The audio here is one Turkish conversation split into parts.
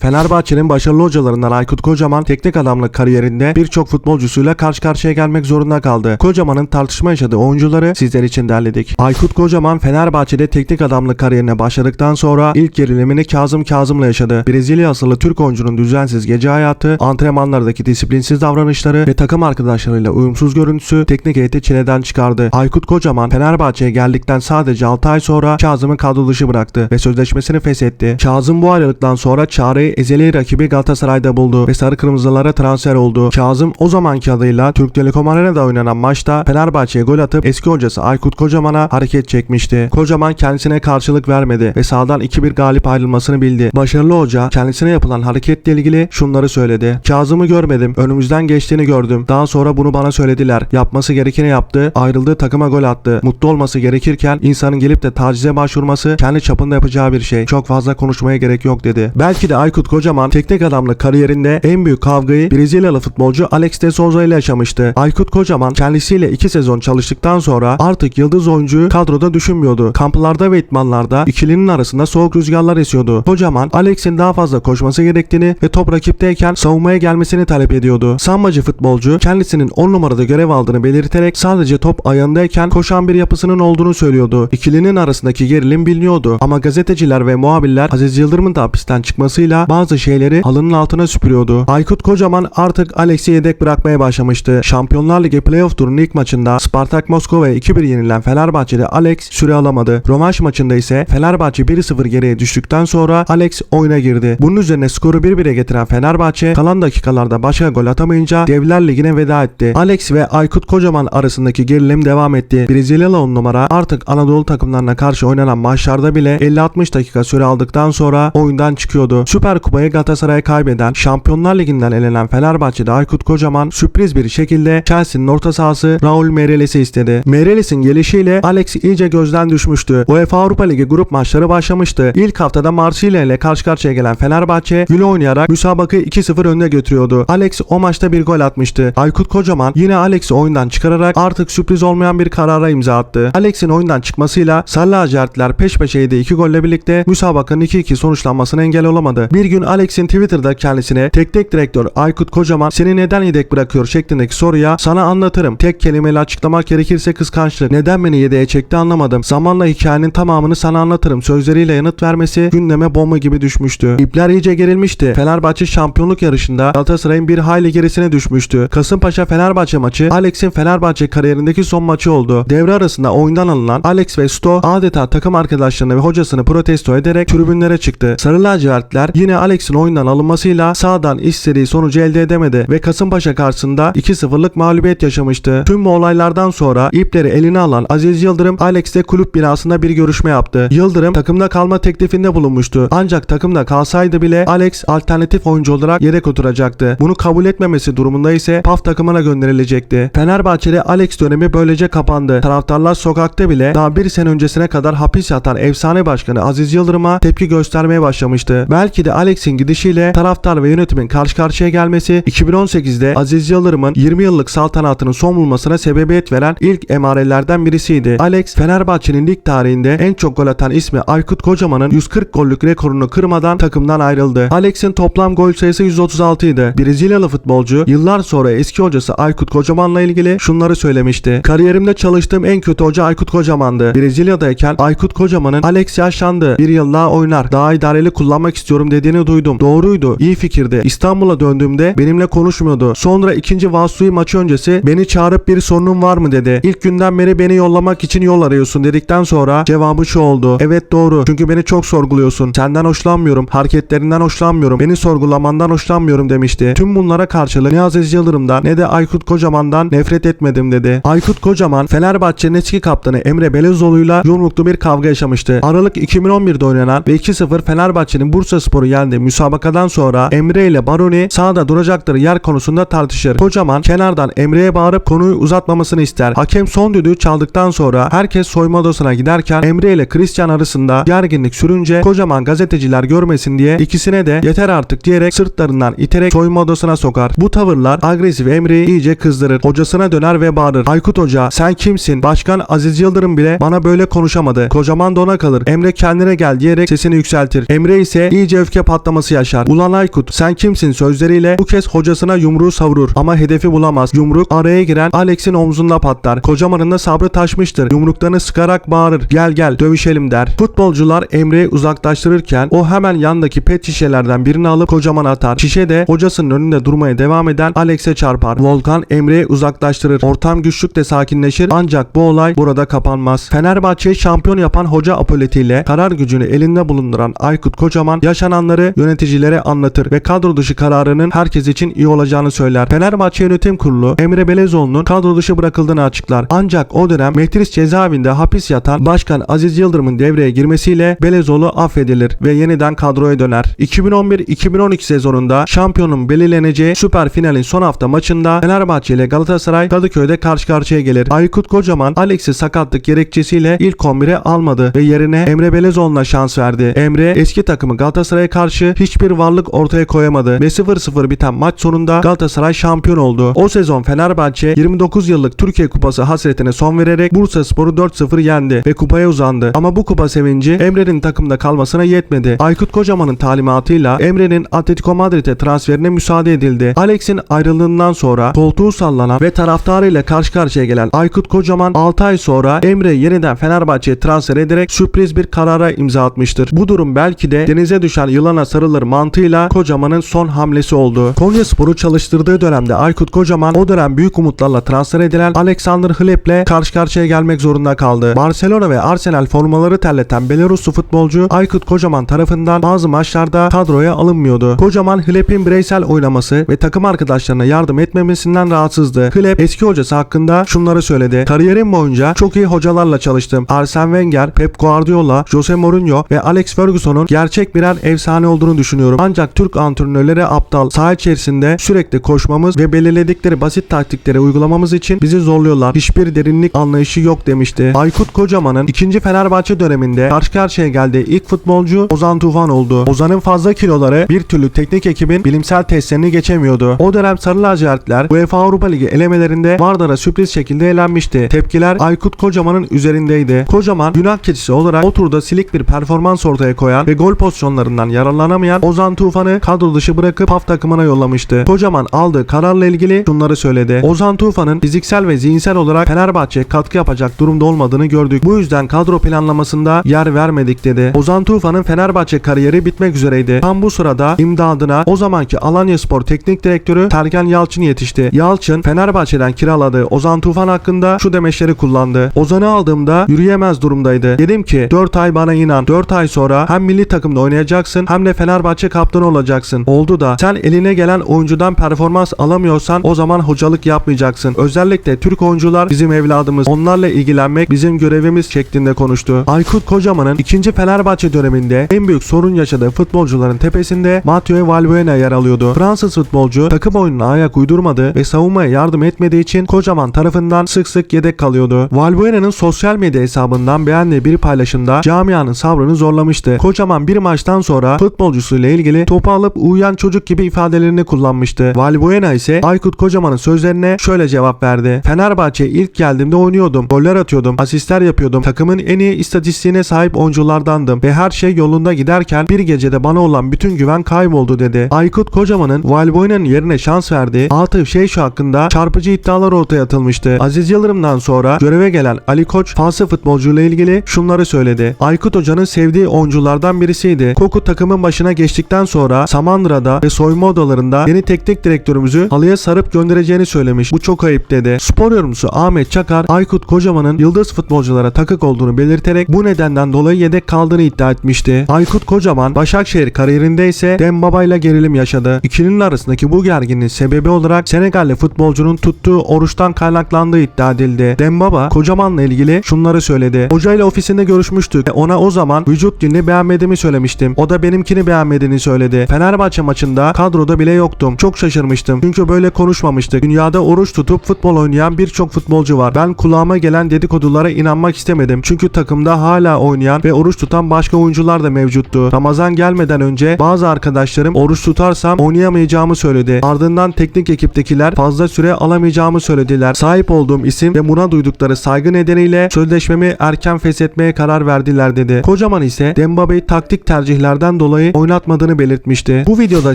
Fenerbahçe'nin başarılı hocalarından Aykut Kocaman teknik adamlık kariyerinde birçok futbolcusuyla karşı karşıya gelmek zorunda kaldı. Kocaman'ın tartışma yaşadığı oyuncuları sizler için derledik. Aykut Kocaman Fenerbahçe'de teknik adamlık kariyerine başladıktan sonra ilk gerilimini Kazım Kazım'la yaşadı. Brezilya asıllı Türk oyuncunun düzensiz gece hayatı, antrenmanlardaki disiplinsiz davranışları ve takım arkadaşlarıyla uyumsuz görüntüsü teknik heyeti çileden çıkardı. Aykut Kocaman Fenerbahçe'ye geldikten sadece 6 ay sonra Kazım'ı kadro dışı bıraktı ve sözleşmesini feshetti. Kazım bu ayrılıktan sonra çareyi ezeli rakibi Galatasaray'da buldu ve sarı kırmızılara transfer oldu. Kazım o zamanki adıyla Türk Telekom Arena'da oynanan maçta Fenerbahçe'ye gol atıp eski hocası Aykut Kocaman'a hareket çekmişti. Kocaman kendisine karşılık vermedi ve sahadan 2-1 galip ayrılmasını bildi. Başarılı hoca kendisine yapılan hareketle ilgili şunları söyledi. Kazım'ı görmedim. Önümüzden geçtiğini gördüm. Daha sonra bunu bana söylediler. Yapması gerekeni yaptı. Ayrıldığı takıma gol attı. Mutlu olması gerekirken insanın gelip de tacize başvurması kendi çapında yapacağı bir şey. Çok fazla konuşmaya gerek yok dedi. Belki de Aykut Kocaman teknik adamlık kariyerinde en büyük kavgayı Brezilyalı futbolcu Alex de Souza ile yaşamıştı. Aykut Kocaman kendisiyle 2 sezon çalıştıktan sonra artık yıldız oyuncuyu kadroda düşünmüyordu. Kamplarda ve itmanlarda ikilinin arasında soğuk rüzgarlar esiyordu. Kocaman Alex'in daha fazla koşması gerektiğini ve top rakipteyken savunmaya gelmesini talep ediyordu. Sambacı futbolcu kendisinin 10 numarada görev aldığını belirterek sadece top ayağındayken koşan bir yapısının olduğunu söylüyordu. İkilinin arasındaki gerilim biliniyordu ama gazeteciler ve muhabirler Aziz Yıldırım'ın da hapisten çıkmasıyla bazı şeyleri halının altına süpürüyordu. Aykut Kocaman artık Alex'i yedek bırakmaya başlamıştı. Şampiyonlar Ligi playoff turunun ilk maçında Spartak Moskova'ya 2-1 yenilen Fenerbahçe'de Alex süre alamadı. Rövanş maçında ise Fenerbahçe 1-0 geriye düştükten sonra Alex oyuna girdi. Bunun üzerine skoru 1-1'e getiren Fenerbahçe kalan dakikalarda başka gol atamayınca Devler Ligi'ne veda etti. Alex ve Aykut Kocaman arasındaki gerilim devam etti. Brezilyalı 10 numara artık Anadolu takımlarına karşı oynanan maçlarda bile 50-60 dakika süre aldıktan sonra oyundan çıkıyordu. Süper Kupayı Galatasaray'a kaybeden, Şampiyonlar Ligi'nden elenen Fenerbahçe'de Aykut Kocaman sürpriz bir şekilde Chelsea'nin orta sahası Raul Meireles'i istedi. Meireles'in gelişiyle Alex iyice gözden düşmüştü. UEFA Avrupa Ligi grup maçları başlamıştı. İlk haftada Marsilya ile karşı karşıya gelen Fenerbahçe güle oynayarak müsabakayı 2-0 önde götürüyordu. Alex o maçta bir gol atmıştı. Aykut Kocaman yine Alex'i oyundan çıkararak artık sürpriz olmayan bir karara imza attı. Alex'in oyundan çıkmasıyla Sarı Lacivertler peş peşe yediği iki golle birlikte müsabakanın 2-2 sonuçlanmasına engel olamadı. Bir gün Alex'in Twitter'da kendisine teknik direktör Aykut Kocaman seni neden yedek bırakıyor şeklindeki soruya sana anlatırım. Tek kelimeyle açıklamak gerekirse kıskançlık. Neden beni yedeğe çekti anlamadım. Zamanla hikayenin tamamını sana anlatırım. Sözleriyle yanıt vermesi gündeme bomba gibi düşmüştü. İpler iyice gerilmişti. Fenerbahçe şampiyonluk yarışında Galatasaray'ın bir hayli gerisine düşmüştü. Kasımpaşa Fenerbahçe maçı Alex'in Fenerbahçe kariyerindeki son maçı oldu. Devre arasında oyundan alınan Alex ve Sto adeta takım arkadaşlarını ve hocasını protesto ederek tribünlere çıktı. Sarı lacivertler yine Alex'in oyundan alınmasıyla sağdan istediği sonucu elde edemedi ve Kasımpaşa karşısında 2-0'lık mağlubiyet yaşamıştı. Tüm bu olaylardan sonra ipleri eline alan Aziz Yıldırım Alex'le kulüp binasında bir görüşme yaptı. Yıldırım takımda kalma teklifinde bulunmuştu. Ancak takımda kalsaydı bile Alex alternatif oyuncu olarak yedek oturacaktı. Bunu kabul etmemesi durumunda ise PAF takımına gönderilecekti. Fenerbahçe'de Alex dönemi böylece kapandı. Taraftarlar sokakta bile daha bir sene öncesine kadar hapis yatan efsane başkanı Aziz Yıldırım'a tepki göstermeye başlamıştı. Belki de Alex'in gidişiyle taraftar ve yönetimin karşı karşıya gelmesi 2018'de Aziz Yıldırım'ın 20 yıllık saltanatının son bulmasına sebebiyet veren ilk emarelerden birisiydi. Alex Fenerbahçe'nin lig tarihinde en çok gol atan ismi Aykut Kocaman'ın 140 gollük rekorunu kırmadan takımdan ayrıldı. Alex'in toplam gol sayısı 136 idi. Brezilyalı futbolcu yıllar sonra eski hocası Aykut Kocaman'la ilgili şunları söylemişti. Kariyerimde çalıştığım en kötü hoca Aykut Kocaman'dı. Brezilya'dayken Aykut Kocaman'ın Alex yaşlandı. Bir yıl daha oynar. Daha idareli kullanmak istiyorum dediğini duydum. Doğruydu. iyi fikirdi. İstanbul'a döndüğümde benimle konuşmuyordu. Sonra ikinci Vaslui maçı öncesi beni çağırıp bir sorunun var mı dedi. İlk günden beri beni yollamak için yol arıyorsun dedikten sonra cevabı şu oldu. Evet doğru. Çünkü beni çok sorguluyorsun. Senden hoşlanmıyorum. Hareketlerinden hoşlanmıyorum. Beni sorgulamandan hoşlanmıyorum demişti. Tüm bunlara karşılık ne Aziz Yıldırım'dan ne de Aykut Kocaman'dan nefret etmedim dedi. Aykut Kocaman Fenerbahçe'nin eski kaptanı Emre Belezoğlu'yla yumruklu bir kavga yaşamıştı. Aralık 2011'de oynanan ve 2-0 Fenerbahçe'nin Bursa Sporu yendiği müsabakadan sonra Emre ile Baroni sahada duracakları yer konusunda tartışır. Kocaman kenardan Emre'ye bağırıp konuyu uzatmamasını ister. Hakem son düdüğü çaldıktan sonra herkes soyma odasına giderken Emre ile Christian arasında gerginlik sürünce Kocaman gazeteciler görmesin diye ikisine de yeter artık diyerek sırtlarından iterek soyma odasına sokar. Bu tavırlar agresif Emre'yi iyice kızdırır. Hocasına döner ve bağırır. Aykut Hoca sen kimsin? Başkan Aziz Yıldırım bile bana böyle konuşamadı. Kocaman dona kalır. Emre kendine gel diyerek sesini yükseltir. Emre ise iyice öfke patlaması yaşar. Ulan Aykut sen kimsin sözleriyle bu kez hocasına yumruğu savurur ama hedefi bulamaz. Yumruk araya giren Alex'in omzunda patlar. Kocamanın da sabrı taşmıştır. Yumruklarını sıkarak bağırır. Gel gel dövüşelim der. Futbolcular Emre'yi uzaklaştırırken o hemen yandaki pet şişelerden birini alıp kocaman atar. Şişe de hocasının önünde durmaya devam eden Alex'e çarpar. Volkan Emre'yi uzaklaştırır. Ortam güçlükle sakinleşir ancak bu olay burada kapanmaz. Fenerbahçe'yi şampiyon yapan hoca apoletiyle karar gücünü elinde bulunduran Aykut Kocaman yaşananları yöneticilere anlatır ve kadro dışı kararının herkes için iyi olacağını söyler. Fenerbahçe Yönetim Kurulu Emre Belezoğlu'nun kadro dışı bırakıldığını açıklar. Ancak o dönem Metris cezaevinde hapis yatan Başkan Aziz Yıldırım'ın devreye girmesiyle Belezoğlu affedilir ve yeniden kadroya döner. 2011-2012 sezonunda şampiyonun belirleneceği süper finalin son hafta maçında Fenerbahçe ile Galatasaray Kadıköy'de karşı karşıya gelir. Aykut Kocaman Alex'i sakatlık gerekçesiyle ilk 11'e almadı ve yerine Emre Belezoğlu'na şans verdi. Emre eski takımı Galatasaray'a karşı hiçbir varlık ortaya koyamadı ve 0-0 biten maç sonunda Galatasaray şampiyon oldu. O sezon Fenerbahçe 29 yıllık Türkiye Kupası hasretine son vererek Bursa Sporu 4-0 yendi ve kupaya uzandı. Ama bu kupa sevinci Emre'nin takımda kalmasına yetmedi. Aykut Kocaman'ın talimatıyla Emre'nin Atletico Madrid'e transferine müsaade edildi. Alex'in ayrılığından sonra koltuğu sallanan ve taraftarıyla karşı karşıya gelen Aykut Kocaman 6 ay sonra Emre yeniden Fenerbahçe'ye transfer ederek sürpriz bir karara imza atmıştır. Bu durum belki de denize düşen yılana sarılır mantığıyla Kocaman'ın son hamlesi oldu. Konya Sporu çalıştırdığı dönemde Aykut Kocaman o dönem büyük umutlarla transfer edilen Alexander Hlep'le karşı karşıya gelmek zorunda kaldı. Barcelona ve Arsenal formaları terleten Belaruslu futbolcu Aykut Kocaman tarafından bazı maçlarda kadroya alınmıyordu. Kocaman Hlep'in bireysel oynaması ve takım arkadaşlarına yardım etmemesinden rahatsızdı. Hlep eski hocası hakkında şunları söyledi. Kariyerim boyunca çok iyi hocalarla çalıştım. Arsene Wenger, Pep Guardiola, Jose Mourinho ve Alex Ferguson'un gerçek birer efsane olduğunu düşünüyorum. Ancak Türk antrenörleri aptal. Saha içerisinde sürekli koşmamız ve belirledikleri basit taktikleri uygulamamız için bizi zorluyorlar. Hiçbir derinlik anlayışı yok demişti. Aykut Kocaman'ın ikinci Fenerbahçe döneminde karşı karşıya geldiği ilk futbolcu Ozan Tufan oldu. Ozan'ın fazla kiloları bir türlü teknik ekibin bilimsel testlerini geçemiyordu. O dönem Sarı Lacivertler UEFA Avrupa Ligi elemelerinde Vardar'a sürpriz şekilde elenmişti. Tepkiler Aykut Kocaman'ın üzerindeydi. Kocaman Yunan keçisi olarak o turda silik bir performans ortaya koyan ve gol pozisyonlarından yararlanamayan Ozan Tufan'ı kadro dışı bırakıp PAF takımına yollamıştı. Kocaman aldığı kararla ilgili şunları söyledi. Ozan Tufan'ın fiziksel ve zihinsel olarak Fenerbahçe katkı yapacak durumda olmadığını gördük. Bu yüzden kadro planlamasında yer vermedik dedi. Ozan Tufan'ın Fenerbahçe kariyeri bitmek üzereydi. Tam bu sırada imdadına o zamanki Alanya Spor Teknik Direktörü Tergen Yalçın yetişti. Yalçın Fenerbahçe'den kiraladığı Ozan Tufan hakkında şu demeçleri kullandı. Ozan'ı aldığımda yürüyemez durumdaydı. Dedim ki 4 ay bana inan. 4 ay sonra hem milli takımda oynayacaksın hem de Fenerbahçe kaptanı olacaksın. Oldu da sen eline gelen oyuncudan performans alamıyorsan o zaman hocalık yapmayacaksın. Özellikle Türk oyuncular bizim evladımız. Onlarla ilgilenmek bizim görevimiz şeklinde konuştu. Aykut Kocaman'ın ikinci Fenerbahçe döneminde en büyük sorun yaşadığı futbolcuların tepesinde Mathieu Valbuena yer alıyordu. Fransız futbolcu takım oyununa ayak uydurmadı ve savunmaya yardım etmediği için Kocaman tarafından sık sık yedek kalıyordu. Valbuena'nın sosyal medya hesabından beğendiği bir paylaşımda camianın sabrını zorlamıştı. Kocaman bir maçtan sonra futbolcusuyla ilgili topu alıp uyuyan çocuk gibi ifadelerini kullanmıştı. Valbuena ise Aykut Kocaman'ın sözlerine şöyle cevap verdi. Fenerbahçe ilk geldiğimde oynuyordum. Goller atıyordum. Asistler yapıyordum. Takımın en iyi istatistiğine sahip oyunculardandım. Ve her şey yolunda giderken bir gecede bana olan bütün güven kayboldu dedi. Aykut Kocaman'ın Valbuena'nın yerine şans verdiği Atıf Şeyşu hakkında çarpıcı iddialar ortaya atılmıştı. Aziz Yıldırım'dan sonra göreve gelen Ali Koç Falsı futbolcuyla ilgili şunları söyledi. Aykut Hoca'nın sevdiği oyunculardan birisiydi. Koku takımın başına geçtikten sonra Samandıra'da ve soyunma odalarında yeni teknik direktörümüzü halıya sarıp göndereceğini söylemiş. Bu çok ayıp dedi. Spor yorumcusu Ahmet Çakar Aykut Kocaman'ın yıldız futbolculara takık olduğunu belirterek bu nedenden dolayı yedek kaldığını iddia etmişti. Aykut Kocaman Başakşehir kariyerinde ise Dembaba ile gerilim yaşadı. İkilinin arasındaki bu gerginliğin sebebi olarak Senegalli futbolcunun tuttuğu oruçtan kaynaklandığı iddia edildi. Dembaba Kocaman'la ilgili şunları söyledi. Hocayla ofisinde görüşmüştük ona o zaman vücut dilini beğenmediğimi söylemiştim. O da benimkini beğenmediğini söyledi. Fenerbahçe maçında kadroda bile yoktum. Çok şaşırmıştım. Çünkü böyle konuşmamıştık. Dünyada oruç tutup futbol oynayan birçok futbolcu var. Ben kulağıma gelen dedikodulara inanmak istemedim. Çünkü takımda hala oynayan ve oruç tutan başka oyuncular da mevcuttu. Ramazan gelmeden önce bazı arkadaşlarım oruç tutarsam oynayamayacağımı söyledi. Ardından teknik ekiptekiler fazla süre alamayacağımı söylediler. Sahip olduğum isim ve buna duydukları saygı nedeniyle sözleşmemi erken feshetmeye karar verdiler dedi. Kocaman ise Dembaba'yı taktik tercihlerden dolayı dolayı oynatmadığını belirtmişti. Bu videoda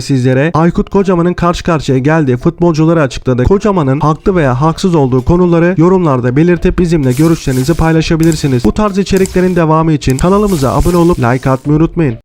sizlere Aykut Kocaman'ın karşı karşıya geldiği futbolcuları açıkladık. Kocaman'ın haklı veya haksız olduğu konuları yorumlarda belirtip bizimle görüşlerinizi paylaşabilirsiniz. Bu tarz içeriklerin devamı için kanalımıza abone olup like atmayı unutmayın.